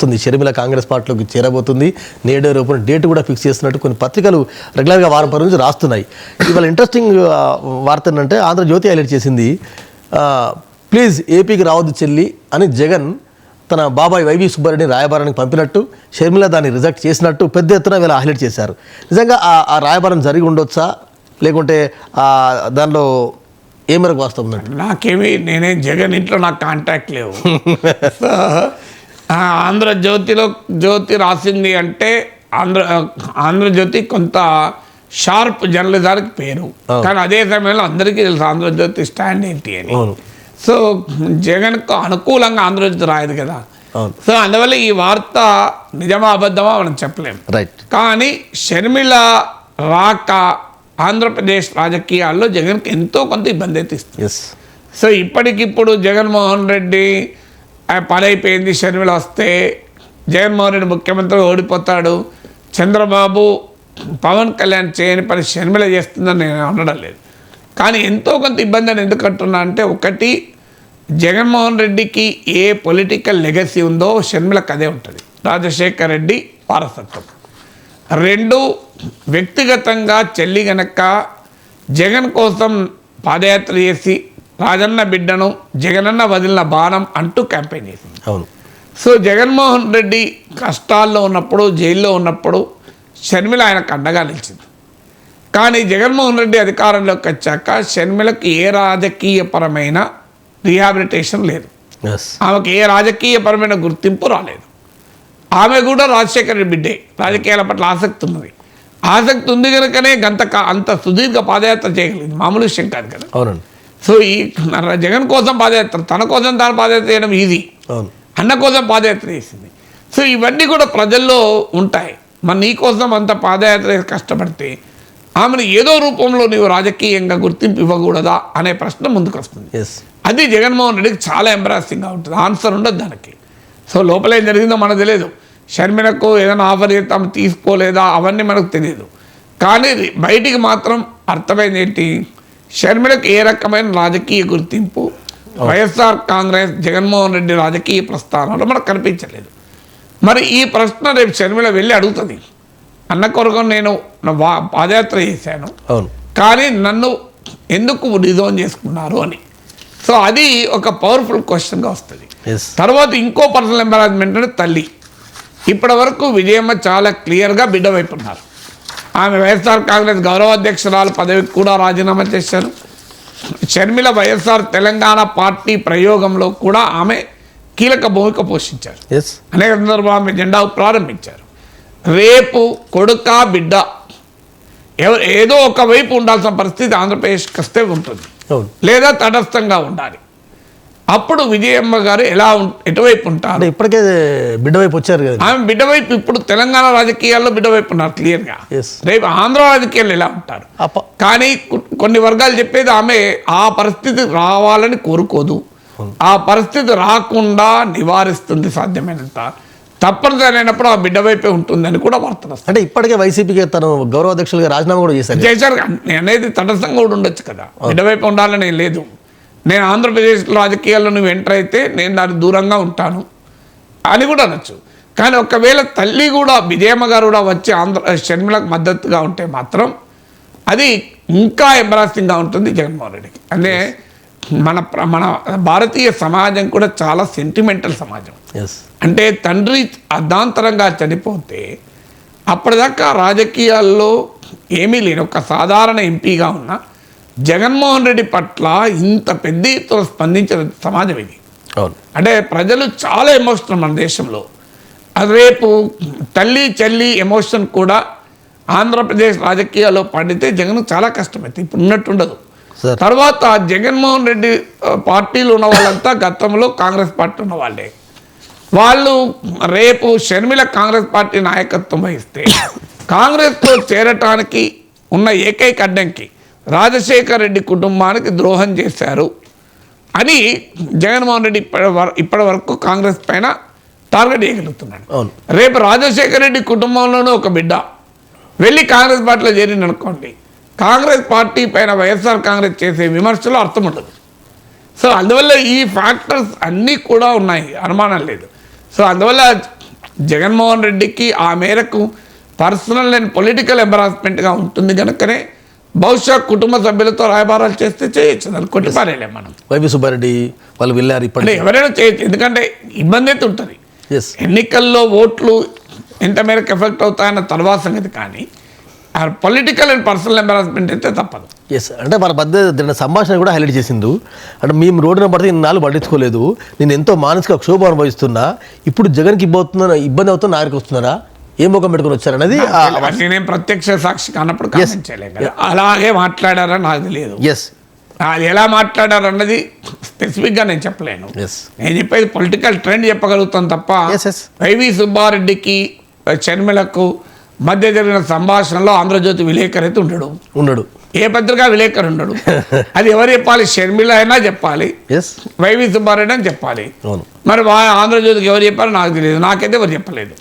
వస్తుంది. షర్మిల కాంగ్రెస్ పార్టీలోకి చేరబోతుంది. నేడు రేపు డేట్ కూడా ఫిక్స్ చేస్తున్నట్టు కొన్ని పత్రికలు రెగ్యులర్గా వారం పది నుంచి రాస్తున్నాయి. ఇవాళ ఇంట్రెస్టింగ్ వార్త ఏంటంటే ఆంధ్రజ్యోతి హైలైట్ చేసింది. ప్లీజ్ ఏపీకి రావద్దు చెల్లి అని జగన్ తన బాబాయ్ వైవి సుబ్బారెడ్డి రాయబారానికి పంపినట్టు షర్మిల దాన్ని రిజెక్ట్ చేసినట్టు పెద్ద ఎత్తున వీళ్ళ హైలైట్ చేశారు. నిజంగా ఆ రాయబారం జరిగి ఉండొచ్చా? లేకుంటే దానిలో ఏ మేరకు వాస్తవం నాకేమి నేనేం జగన్ ఇంట్లో నాకు కాంటాక్ట్ లేవు. ఆంధ్రజ్యోతిలో జ్యోతి రాసింది అంటే ఆంధ్ర ఆంధ్రజ్యోతి కొంత షార్ప్ జర్నలిజానికి పేరు. కానీ అదే సమయంలో అందరికీ తెలుసు ఆంధ్రజ్యోతి స్టాండ్ ఏంటి అని. సో జగన్కు అనుకూలంగా ఆంధ్రజ్యోతి రాయదు కదా. సో అందువల్ల ఈ వార్త నిజమా అబద్ధమా మనం చెప్పలేం రైట్ కానీ షర్మిల రాక ఆంధ్రప్రదేశ్ రాజకీయాల్లో జగన్కి ఎంతో కొంత ఇబ్బంది అయితే ఇస్తుంది. సో ఇప్పటికిప్పుడు జగన్మోహన్ రెడ్డి పని అయిపోయింది షర్మిల వస్తే జగన్మోహన్ రెడ్డి ముఖ్యమంత్రి ఓడిపోతాడు. చంద్రబాబు పవన్ కళ్యాణ్ చేయని పని షర్మిల చేస్తుందని నేను అనడం లేదు. కానీ ఎంతో కొంత ఇబ్బంది అని ఎందుకు అంటున్నా అంటే ఒకటి జగన్మోహన్ రెడ్డికి ఏ పొలిటికల్ లెగసీ ఉందో షర్మిలకు అదే ఉంటుంది. రాజశేఖర్ రెడ్డి వారసత్వం. రెండు వ్యక్తిగతంగా చెల్లి గనక జగన్ కోసం పాదయాత్ర చేసి రాజన్న బిడ్డను జగనన్న వదిలిన బాణం అంటూ క్యాంపెయిన్ చేసింది. అవును. సో జగన్మోహన్ రెడ్డి కష్టాల్లో ఉన్నప్పుడు జైల్లో ఉన్నప్పుడు షర్మిల ఆయనకు అండగా నిలిచింది. కానీ జగన్మోహన్ రెడ్డి అధికారంలోకి వచ్చాక షర్మిలకు ఏ రాజకీయపరమైన రీహాబిలిటేషన్ లేదు. ఆమెకు ఏ రాజకీయపరమైన గుర్తింపు రాలేదు. ఆమె కూడా రాజశేఖర రెడ్డి బిడ్డే. రాజకీయాల పట్ల ఆసక్తి ఉన్నది. ఆసక్తి ఉంది కనుకనే గంత అంత సుదీర్ఘ పాదయాత్ర చేయగలిగింది మామూలు విషయం కాదు కదా అవునండి. సో ఈ జగన్ కోసం పాదయాత్ర తన కోసం తాను పాదయాత్ర చేయడం ఈజీ. అన్న కోసం పాదయాత్ర చేసింది. సో ఇవన్నీ కూడా ప్రజల్లో ఉంటాయి. మరి నీ కోసం అంత పాదయాత్ర కష్టపడితే ఆమెను ఏదో రూపంలో నీవు రాజకీయంగా గుర్తింపు ఇవ్వకూడదా అనే ప్రశ్న ముందుకు వస్తుంది అది జగన్మోహన్ రెడ్డికి చాలా ఎంబరాసింగ్గా ఉంటుంది. ఆన్సర్ ఉండదు దానికి. సో లోపల ఏం జరిగిందో మనకు తెలియదు. షర్మిలకు ఏదైనా ఆఫర్ చేస్తాం తీసుకోలేదా? అవన్నీ మనకు తెలియదు. కానీ బయటికి మాత్రం అర్థమైంది ఏంటి? షర్మిలకు ఏ రకమైన రాజకీయ గుర్తింపు? వైఎస్ఆర్ కాంగ్రెస్ జగన్మోహన్ రెడ్డి రాజకీయ ప్రస్థానంలో మనకు కనిపించలేదు. మరి ఈ ప్రశ్న రేపు షర్మిల వెళ్ళి అడుగుతుంది. అన్న కొరకు నేను పాదయాత్ర చేశాను. కానీ నన్ను ఎందుకు డిజోన్ చేసుకున్నారు అని. సో అది ఒక పవర్ఫుల్ క్వశ్చన్గా వస్తుంది. తర్వాత ఇంకో పర్సనల్ ఎంబరాజ్మెంట్ అంటే తల్లి. ఇప్పటి వరకు విజయమ్మ చాలా క్లియర్గా బిడ్డ వైపు ఉన్నారు. ఆమె వైఎస్ఆర్ కాంగ్రెస్ గౌరవాధ్యక్షురాలు పదవికి కూడా రాజీనామా చేశారు. షర్మిల వైఎస్ఆర్ తెలంగాణ పార్టీ ప్రయోగంలో కూడా ఆమె కీలక భూమిక పోషించారు. అనేక సందర్భాలు ఆమె జెండా ప్రారంభించారు. రేపు కొడుక బిడ్డ ఎవరు ఏదో ఒక వైపు ఉండాల్సిన పరిస్థితి ఆంధ్రప్రదేశ్కి వస్తే ఉంటుంది. లేదా తటస్థంగా ఉండాలి. అప్పుడు విజయమ్మ గారు ఎలా ఎటువైపు ఉంటారు? ఇప్పటికే బిడ్డ వైపు వచ్చారు కదా. ఆమె బిడ్డ వైపు ఇప్పుడు తెలంగాణ రాజకీయాల్లో బిడ్డ వైపు ఉన్నారు క్లియర్గా రేపు ఆంధ్ర రాజకీయాల్లో ఎలా ఉంటారు? అప్ప కానీ కొన్ని వర్గాలు చెప్పేది ఆమె ఆ పరిస్థితి రావాలని కోరుకోదు. ఆ పరిస్థితి రాకుండా నివారిస్తుంది సాధ్యమైనంత. తప్పనిసరి అయినప్పుడు ఆ బిడ్డ వైపే ఉంటుందని కూడా వార్తలు అంటే ఇప్పటికే వైసీపీకి తను గౌరవ అధ్యక్షులుగా రాజీనామా కూడా చేశారు చేశారు. అనేది తటస్థంగా కూడా ఉండొచ్చు కదా. బిడ్డ వైపు ఉండాలని లేదు. నేను ఆంధ్రప్రదేశ్ రాజకీయాల్లో నువ్వు ఎంటర్ అయితే నేను దానికి దూరంగా ఉంటాను అని కూడా అనొచ్చు. కానీ ఒకవేళ తల్లి కూడా విజయమ్మ గారు కూడా వచ్చి ఆంధ్ర షర్మిలకు మద్దతుగా ఉంటే మాత్రం అది ఇంకా ఎంబరాసింగ్గా ఉంటుంది జగన్మోహన్ రెడ్డికి. అంటే మన మన భారతీయ సమాజం కూడా చాలా సెంటిమెంటల్ సమాజం. అంటే తండ్రి అర్ధాంతరంగా చనిపోతే అప్పటిదాకా రాజకీయాల్లో ఏమీ లేని ఒక సాధారణ ఎంపీగా ఉన్న జగన్మోహన్ రెడ్డి పట్ల ఇంత పెద్ద ఎత్తున స్పందించిన సమాజం ఇది. అవును. అంటే ప్రజలు చాలా ఎమోషనల్ మన దేశంలో. అది రేపు తల్లి చెల్లి ఎమోషన్ కూడా ఆంధ్రప్రదేశ్ రాజకీయాల్లో పండితే జగన్ చాలా కష్టమైంది ఇప్పుడు ఉన్నట్టు ఉండదు. సార్. తర్వాత జగన్మోహన్ రెడ్డి పార్టీలో ఉన్న వాళ్ళంతా గతంలో కాంగ్రెస్ పార్టీ ఉన్న వాళ్ళే. వాళ్ళు రేపు షర్మిల కాంగ్రెస్ పార్టీ నాయకత్వం వహిస్తే కాంగ్రెస్లో చేరటానికి ఉన్న ఏకైక అడ్డంకి రాజశేఖర్ రెడ్డి కుటుంబానికి ద్రోహం చేశారు అని జగన్మోహన్ రెడ్డి ఇప్పటి వర- ఇప్పటి వరకు కాంగ్రెస్ పైన టార్గెట్ చేయగలుగుతున్నాడు. అవును. రేపు రాజశేఖర రెడ్డి కుటుంబంలోనూ ఒక బిడ్డ వెళ్ళి కాంగ్రెస్ పార్టీలో చేరింది అనుకోండి కాంగ్రెస్ పార్టీ పైన వైఎస్ఆర్ కాంగ్రెస్ చేసే విమర్శలు అర్థం ఉండదు. సో అందువల్ల ఈ ఫ్యాక్టర్స్ అన్నీ కూడా ఉన్నాయి అనుమానం లేదు. సో అందువల్ల జగన్మోహన్ రెడ్డికి ఆ మేరకు పర్సనల్ అండ్ పొలిటికల్ ఎంబరాస్మెంట్గా ఉంటుంది కనుకనే బహుశా కుటుంబ సభ్యులతో రాయబారాలు చేస్తే చేయొచ్చు. దాన్ని కొట్టిపారేయలేం మనం. వైవి సుబ్బారెడ్డి వాళ్ళు వెళ్ళారు ఇప్పటికే. ఎవరైనా చేయొచ్చు. ఎందుకంటే ఇబ్బంది అయితే ఉంటుంది. ఎస్ ఎన్నికల్లో ఓట్లు ఎంత మేరకు ఎఫెక్ట్ అవుతాయన్న తర్వాత సంగతి కానీ ఆ పొలిటికల్ అండ్ పర్సనల్ ఎంబరాస్మెంట్ అయితే తప్పదు. ఎస్ అంటే మన మధ్య సంభాషణ కూడా హైలైట్ చేసిండు. అంటే మేము రోడ్డున పడితే ఇన్నాళ్ళు పట్టించుకోలేదు. నేను ఎంతో మానసిక క్షోభ అనుభవిస్తున్నా. ఇప్పుడు జగన్కి ఇబ్బంది ఇబ్బంది అవుతున్న నాయకు వస్తున్నారా? ఏ ముఖం పెట్టుకుని వచ్చారనేది అవన్నీ. నేను ప్రత్యక్ష సాక్షి కానప్పుడు అలాగే మాట్లాడారని నాకు తెలియదు. ఎస్ అది ఎలా మాట్లాడారన్నది స్పెసిఫిక్గా నేను చెప్పలేను. నేను చెప్పేది పొలిటికల్ ట్రెండ్ చెప్పగలుగుతాను తప్ప. వైవి సుబ్బారెడ్డికి షర్మిలకు మధ్య జరిగిన సంభాషణలో ఆంధ్రజ్యోతి విలేకరు అయితే ఉండడు. ఉన్నాడు ఏ పత్రిక విలేకరు ఉండడు. అది ఎవరు చెప్పాలి? షర్మిల అయినా చెప్పాలి. వైవి సుబ్బారెడ్డి అని చెప్పాలి. మరి ఆంధ్రజ్యోతికి ఎవరు చెప్పారో నాకు తెలియదు. నాకైతే ఎవరు చెప్పలేదు.